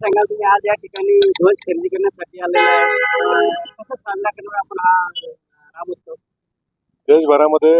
सांगाल तुम्ही आज या ठिकाणी ध्वज खरेदी करण्यासाठी आलेला आहे. कसं साजरा करणार आपण हा देशभरामध्ये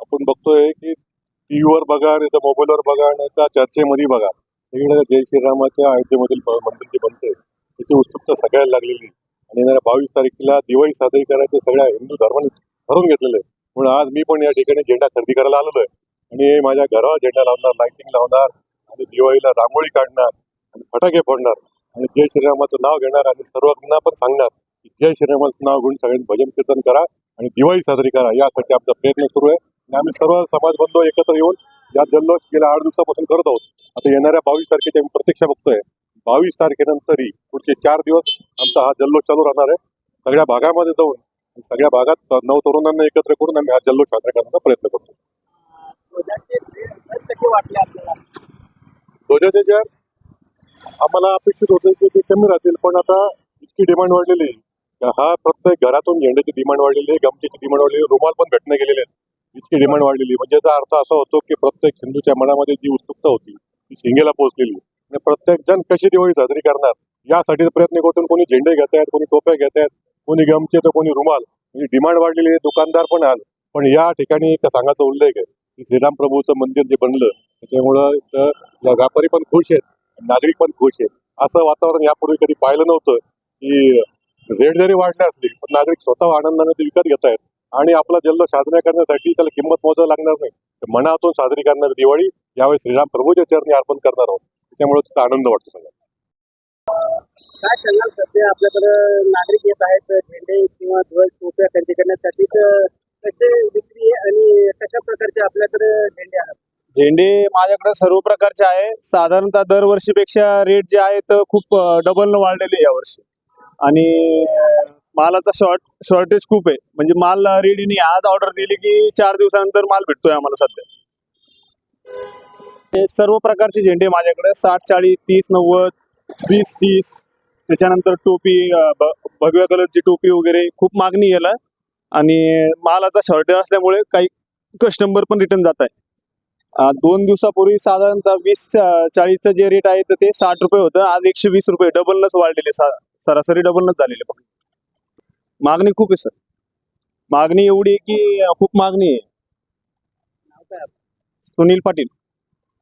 आपण बघतोय की टीव्हीवर बघा नाही तर मोबाईलवर बघा नाही तर चर्चेमध्ये बघा. सगळीकडे जय श्रीरामाच्या अयोध्येमधील मंदिर जे बनते. त्याची उत्सुकता सगळ्याला लागलेली आणि येणाऱ्या बावीस तारखेला दिवाळी साजरी करायचं सगळ्या हिंदू धर्माने ठरवून घेतलेलं आहे. म्हणून आज मी पण या ठिकाणी झेंडा खरेदी करायला आलेलो आहे. आणि माझ्या घरावर झेंडा लावणार लाइटिंग लावणार आणि दिवाळीला रांगोळी काढणार आणि फटाके फोडणार आणि जय श्रीरामाचं नाव घेणार आणि सर्वांना पण सांगणार की जय श्रीरामाचं नाव घेऊन सगळ्यांनी भजन कीर्तन करा आणि दिवाळी साजरी करा. यासाठी आमचा प्रयत्न सुरू आहे. आणि आम्ही सर्व समाज बंधू एकत्र येऊन या जल्लोष गेल्या आठ दिवसापासून करत आहोत. आता येणाऱ्या बावीस तारखेची आम्ही प्रतीक्षा बघतोय. बावीस तारखेनंतरही पुढचे चार दिवस आमचा हा जल्लोष चालू राहणार आहे. सगळ्या भागामध्ये जाऊन आणि सगळ्या भागात नऊ तरुणांना एकत्र करून आम्ही हा जल्लोष साजरा करण्याचा प्रयत्न करतो. ध्वजाचे ध्वज कसे वाटले आपल्याला ध्वजाचे जर आम्हाला अपेक्षित होतं की ते कमी राहतील पण आता इतकी डिमांड वाढलेली हा प्रत्येक घरातून झेंड्याची डिमांड वाढलेली आहे गमतीची डिमांड वाढलेली रुमाल पण भेटणे गेलेले आहेत. इतकी डिमांड वाढलेली म्हणजे याचा अर्थ असा होतो की प्रत्येक हिंदूच्या मनामध्ये जी उत्सुकता होती ती शिंगेला पोहोचलेली आणि प्रत्येक जण कशी दिवाळी साजरी करणार यासाठी प्रयत्न करून कोणी झेंडे घेत आहेत कोणी टोप्या घेत आहेत कोणी गमचे तर कोणी रुमाल. म्हणजे डिमांड वाढलेली आहे दुकानदार पण आल. पण या ठिकाणी एक सांगायचा उल्लेख आहे की श्रीराम प्रभूचं मंदिर जे बनलं त्याच्यामुळं या व्यापारी पण खुश आहेत. नागरिक पण खुश आहेत. असं वातावरण यापूर्वी कधी पाहिलं नव्हतं की रेट जरी वाढले असले पण नागरिक स्वतः आनंदाने ते विकत घेत आहेत आणि आपला जल्लोष साजरा करण्यासाठी त्याला किंमत मोजावं लागणार नाही. मनातून साजरी करणारी दिवाळी यावेळी श्रीराम प्रभूच्या चरणी अर्पण करणार आहोत. त्याच्यामुळे तिथं आनंद वाटतो सगळ्यांना. काय सांगाल सध्या आपल्याकडे नागरिक येत आहेत झेंडे किंवा ध्वज टोप्या खरेदी करण्यासाठी तर कसे विक्री आहे आणि कशा प्रकारचे आपल्याकडे झेंडे आहेत झेंडे माझ्याकडे सर्व प्रकारचे आहे. साधारणतः दरवर्षीपेक्षा रेट जे आहे तर खूप डबल न वाढलेले यावर्षी आणि मालाचा शॉर्ट शॉर्टेज खूप आहे. म्हणजे माल रेडी नाही. आज ऑर्डर दिली की चार दिवसानंतर माल भेटतोय आम्हाला सध्या. सर्व प्रकारचे झेंडे माझ्याकडे साठ चाळीस तीस नव्वद वीस तीस. त्याच्यानंतर टोपी भगव्या कलरची टोपी वगैरे खूप मागणी याला. आणि मालाचा शॉर्टेज असल्यामुळे काही कस्टमर पण रिटर्न जात आहे दोन दिवसापूर्वी साधारणतः वीस चाळीसचं जे रेट आहे तर ते साठ रुपये होतं. आज एकशे वीस रुपये डबलनच वाढलेले सरासरी डबलनच झालेले बघ. मागणी खूप आहे सर. मागणी एवढी आहे की खूप मागणी आहे. सुनील पाटील.